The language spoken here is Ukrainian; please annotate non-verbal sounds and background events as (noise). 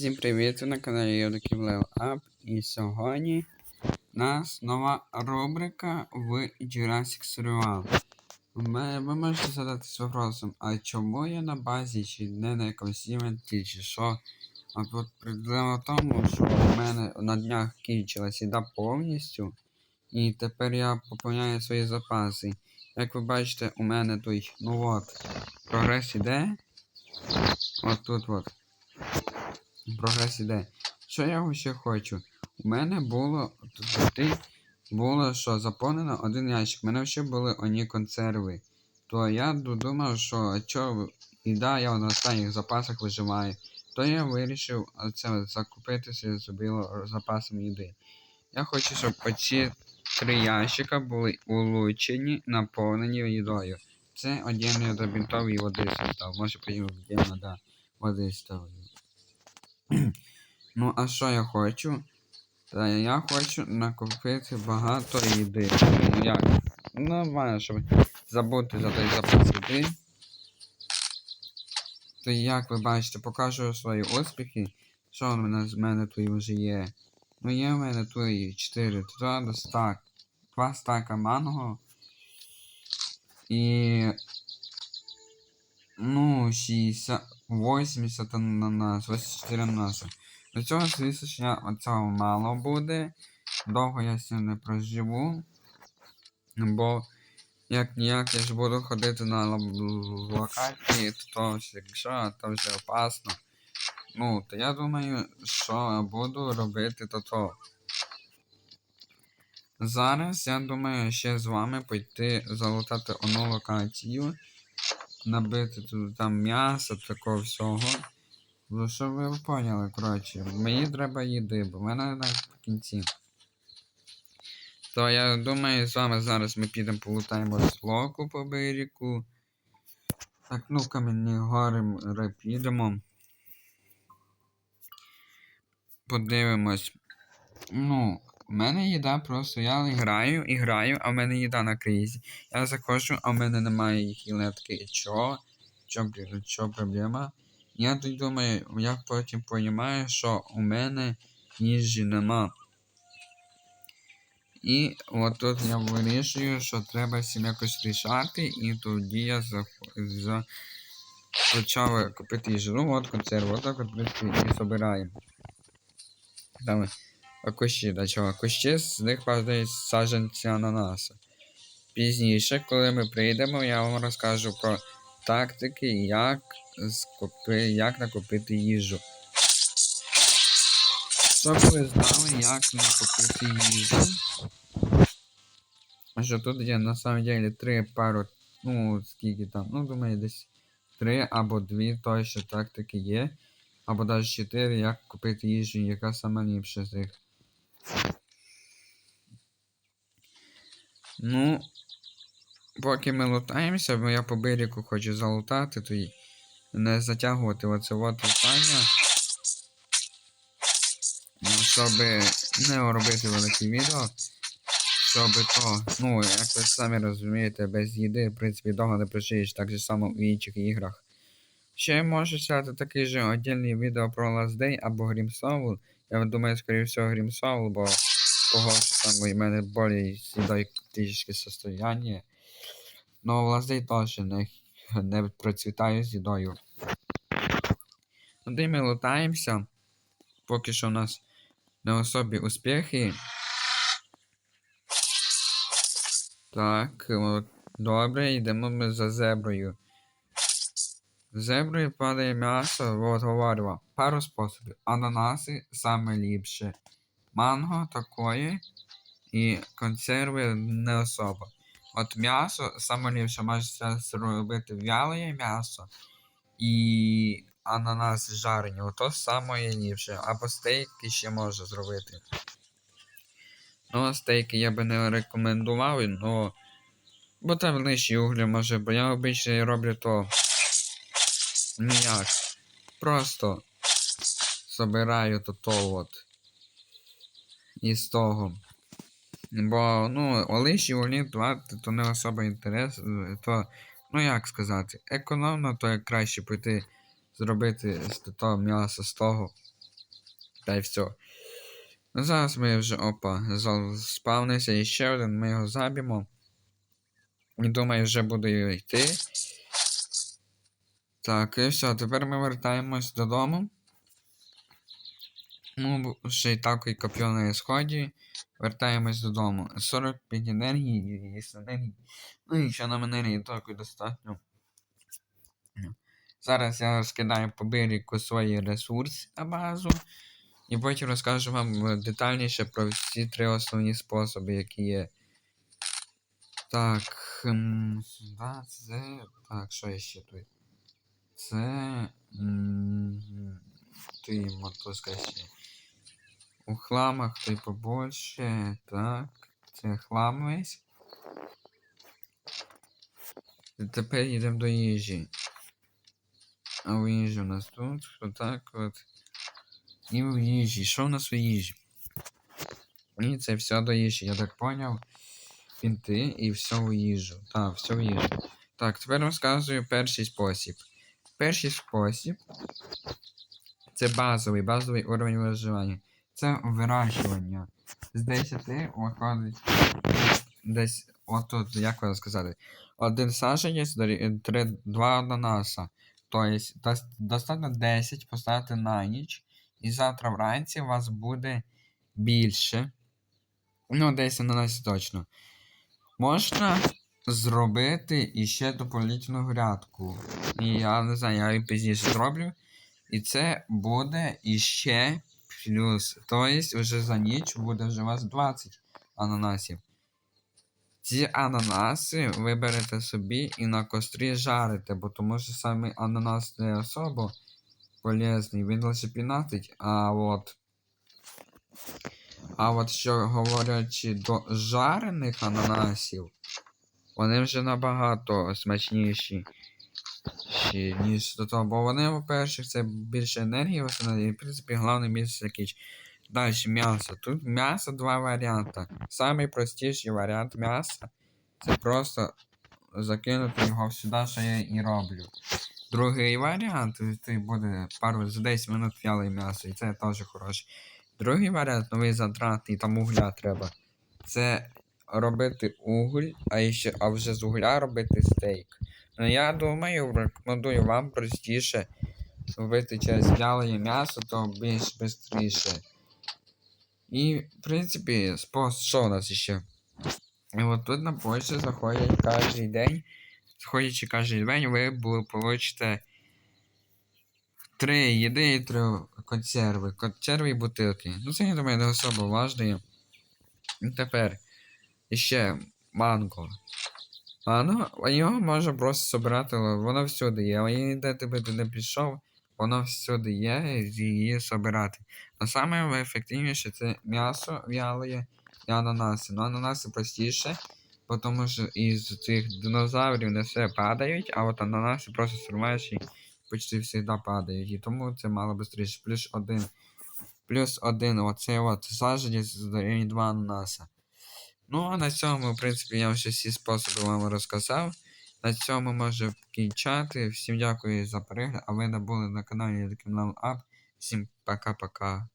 Всім привіт! Ви на каналі Йодиків Level Up. І сьогодні у нас нова рубрика в Jurassic Survival. Ви, можете задатись вопросом, а чому я на базі, чи не на якомусь івенті, чи що? А от проблема в тому, що в мене на днях кінчилась їда повністю. І тепер я поповняю свої запаси. Як ви бачите, у мене той, ну от, прогрес іде. От тут от. Прогрес іде. Що я ще хочу? У мене було тут було, що заповнено один ящик. У мене ще були одні консерви. То я думав, що що їда я на останніх запасах виживаю. То я вирішив це закупитися собі запасом їди. Я хочу, щоб оці три ящика були улучшені, наповнені їдою. Це один я до бінтової води став. Може віддільно да, води ставлю. (clears throat) Ну, а що я хочу? Та я хочу накопити багато їди. Ну як? Нормально, щоб забути за той запас їди. То як ви бачите, покажу свої успіхи. Що в мене з мене тут вже є? Ну є в мене тут 4 туди стак. 2 стака манго. І... Ну, 60... 80 ананас, 84 ананаса. До цього, звісно, цього мало буде. Довго я з не проживу. Бо як ніяк я ж буду ходити на локації, то якщо то вже опасно. Ну, то я думаю, що буду робити то то. Зараз я думаю ще з вами пойти залутати одну локацію, набити тут там м'ясо, такого всього. Ну, що ви поняли, коротше, мені треба їди, бо в мене в кінці. То я думаю, з вами зараз ми підемо полутаємо слоку по берегу. Так, ну кам'яні гори підемо. Подивимось. Ну, в мене їда просто я граю і граю, а в мене їда на кризі. Я заходжу, а в мене немає хілетки. Чо? Чо, чо проблема? Я тут думаю, я потім розумію, що у мене їжі нема. І от тут я вирішую, що треба всім якось рішати, і тоді я за, за... почав купити їжу. Ну от консерву, отак от і збираємо. Там кущі, до чого? Кущі, з них падають саджанці ананаса. Пізніше, коли ми прийдемо, я вам розкажу про тактики, як скупи, як накопити їжу. Щоб ви знали, як накопити їжу. Що тут є на самом деле три пару, ну, скільки там, ну, думаю, десь три або дві точно тактики є. Або навіть чотири, як купити їжу, яка сама ліпша з них. Ну, поки ми лутаємося, бо я по берегу хочу залутати, то не затягувати оце от лутання. Ну, щоб не робити велике відео. Щоб то, ну, як ви самі розумієте, без їди, в принципі, довго не прожиєш, так же само в інших іграх. Ще можу взяти такий же отдельний відео про Last Day або Grim Soul. Я думаю, всього, Grim Soul, бо того, там у мене більш їдою трішки состояння. Но в Last Day теж не, не процвітаю з їдою. Туди ми лутаємося. Поки що у нас не особі успіхи. Так, добре, йдемо ми за зеброю. Зеброю падає м'ясо, от пару способів. Ананаси саме ліпше. Манго такої і консерви не особо. От м'ясо саме ліпше можна зробити вяле м'ясо і ананас жарені. Ото саме ліпше. Або стейки ще можна зробити. Ну, стейки я би не рекомендував, но... Бо там лишні углі може, бо я обично роблю то. Ніяк. Просто собираю то от. Із того. Бо, ну, лишні углі плати, то не особо інтерес, то, ну як сказати, економно, то як краще піти зробити з того м'яса з того. Та й все. Ну, зараз ми вже опа, спавнився і ще один, ми його заб'ємо. І думаю, вже буде йти. Так, і все, тепер ми вертаємось додому. Ну, ще й так і коп'ю на сході. Вертаємось додому. 45 енергії і енергії. Ну і ще нам енергії такої достатньо. Зараз я розкидаю по берегу свої ресурси на базу. І потім розкажу вам детальніше про всі три основні способи, які є. Так. да, це. Так, що ще тут? Це. Ти мотузка ще. У хламах той побольше. Так. Це хлам весь. Тепер йдемо до їжі. А у їжі у нас тут, отак от. І в їжі. Що у нас у їжі? І це все до їжі, я так поняв. Фінти і все в їжу. Так, все в їжу. Так, тепер розказую перший спосіб. Перший спосіб це базовий, базовий уровень виживання. Це вирощування. З 10 виходить десь отут, як вам сказати, один саженець, три, два ананаса. Тобто достатньо 10 поставити на ніч, і завтра вранці у вас буде більше. Ну, десь ананасів точно. Можна зробити іще дополнительну грядку. І я не знаю, я її пізніше зроблю. І це буде іще плюс. Тобто вже за ніч буде вже у вас 20 ананасів. Ці ананаси ви берете собі і на кострі жарите, бо тому що саме ананас не особо полезний, він лише пінатить, а от. А от що говорячи до жарених ананасів, вони вже набагато смачніші, ще, ніж до того. Бо вони, по-перше, це більше енергії в і в принципі головний місце якийсь. Далі м'ясо. Тут м'ясо два варіанти. Самий простіший варіант м'яса це просто закинути його сюди, що я і роблю. Другий варіант це буде пару за 10 минут в'яле м'ясо, і це теж хороший. Другий варіант, новий затратний, там угля треба. Це робити уголь, а, ще, а вже з угля робити стейк. Я думаю, рекомендую вам простіше робити через в'яле м'ясо, то більш швидше. І, в принципі, спос, що у нас ще? І от тут на почту заходять кожен день. Заходячи кожен день, ви получите три їди і три консерви. Консерви і бутилки. Ну це, я думаю, не особо важливо. І тепер ще манго. Манго, його можна просто збирати, воно всюди є. І де ти би не пішов, воно всюди є, і її збирати. А саме ефективніше це м'ясо в'яле і ананаси. Ну, ананаси простіше, тому що із цих динозаврів не все падають, а от ананаси просто струмаєш і почти завжди падають. І тому це мало швидше. Плюс один. Плюс один оцей от саджанець дорівнює два ананаса. Ну, а на цьому, в принципі, я вже всі способи вам розказав. На цьому можу кінчати. Всім дякую за перегляд. А ви не були на каналі Ап. Всім пока-пока.